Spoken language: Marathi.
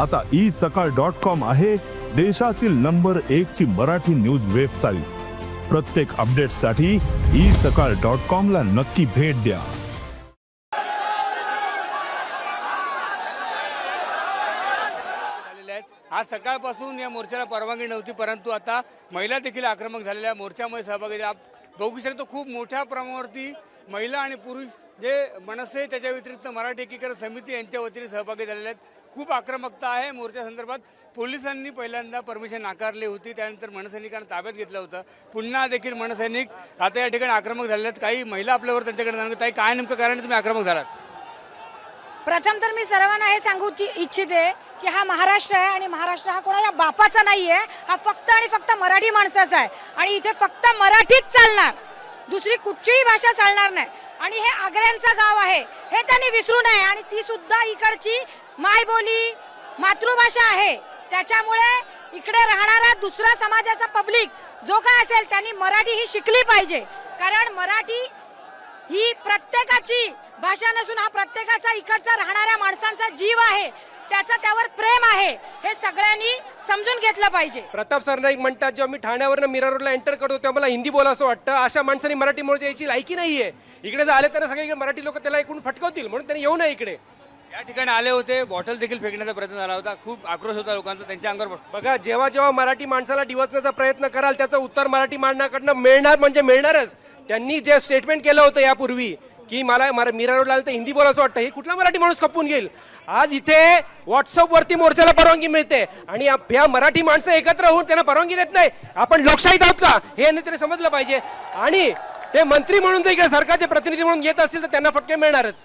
आता ई सकाळ डॉट कॉम आहे देशातील नंबर एक ची मराठी न्यूज वेबसाईट. प्रत्येक अपडेटसाठी ई सकाळ डॉट कॉम ला नक्की भेट द्या. आज सकाळपासून या मोर्चाला परवानगी नव्हती परंतु आता महिला देखील आक्रमक झालेल्या मोर्चामध्ये सहभागी आप बघू शकतो खूप मोठ्या प्रमाणावरती महिला आणि पुरुष जे मनसे त्याच्या व्यतिरिक्त मराठी एकीकरण समिती यांच्या वतीने सहभागी झालेले आहेत. खूप आक्रमकता आहे. मोर्चा संदर्भात पोलिसांनी पहिल्यांदा परमिशन नाकारली होती. त्यानंतर मनसैनिकांना ताब्यात घेतलं होतं. पुन्हा देखील मनसैनिक आता या ठिकाणी आक्रमक झाले आहेत. काही महिला आपल्यावर त्यांच्याकडे जाणार काही काय नेमकं कारण तुम्ही आक्रमक झालात. प्रथम तर मी सर्वांना हे सांगू ची- इच्छिते की हा महाराष्ट्र आहे आणि महाराष्ट्र हा कोणाच्या बापाचा नाही आहे हा फक्त आणि फक्त मराठी माणसाचा आहे. आणि इथे फक्त मराठीच चालणार. दुसरी कुठचीही भाषा चालणार नाही. आणि हे आग्र्यांचं गाव आहे. हे त्यांनी विसरू नये. आणि ती सुद्धा इकडची मायबोली मातृभाषा आहे. त्याच्यामुळे इकडे राहणारा दुसरा समाजाचा पब्लिक जो काय असेल त्यांनी मराठी ही शिकली पाहिजे. कारण मराठी ही प्रत्येकाची भाषा नसून हा प्रत्येकाचा इकडचा राहणाऱ्या माणसांचा जीव आहे. त्याचा त्यावर प्रेम आहे. हे सगळ्यांनी समजून घेतलं पाहिजे. प्रताप सरनाईक म्हणतात जेव्हा मी ठाण्यावरनं मिरा रोडला एंटर करतो तेव्हा मला हिंदी बोला असं वाटतं. अशा माणसाने मराठी मोर्चा यायची लायकी नाहीये. इकडे जर आले तर सगळे मराठी लोक त्याला ऐकून फटकवतील म्हणून त्यांनी येऊ नये इकडे. या ठिकाणी आले होते. बॉटल देखील फेकण्याचा प्रयत्न झाला होता. खूप आक्रोश होता लोकांचा. त्यांच्या अंगावर बघा जेव्हा जेव्हा मराठी माणसाला डिवचण्याचा प्रयत्न कराल त्याचं उत्तर मराठी मांडण्याकडनं मिळणार म्हणजे मिळणारच. त्यांनी जे स्टेटमेंट केलं होतं यापूर्वी की मला मरा- मीरा रोडला तर हिंदी बोला असं वाटतं. हे कुठला मराठी माणूस खपून घेईल? आज इथे व्हॉट्सअपवरती मोर्चाला परवानगी मिळते. आणि या या मराठी माणसं एकत्र होऊन त्यांना परवानगी देत नाही. आपण लोकशाहीत आहोत का? हे यांनी तरी समजलं पाहिजे. आणि ते मंत्री म्हणून जर इकडे सरकारचे प्रतिनिधी म्हणून येत असतील तर त्यांना फटके मिळणारच.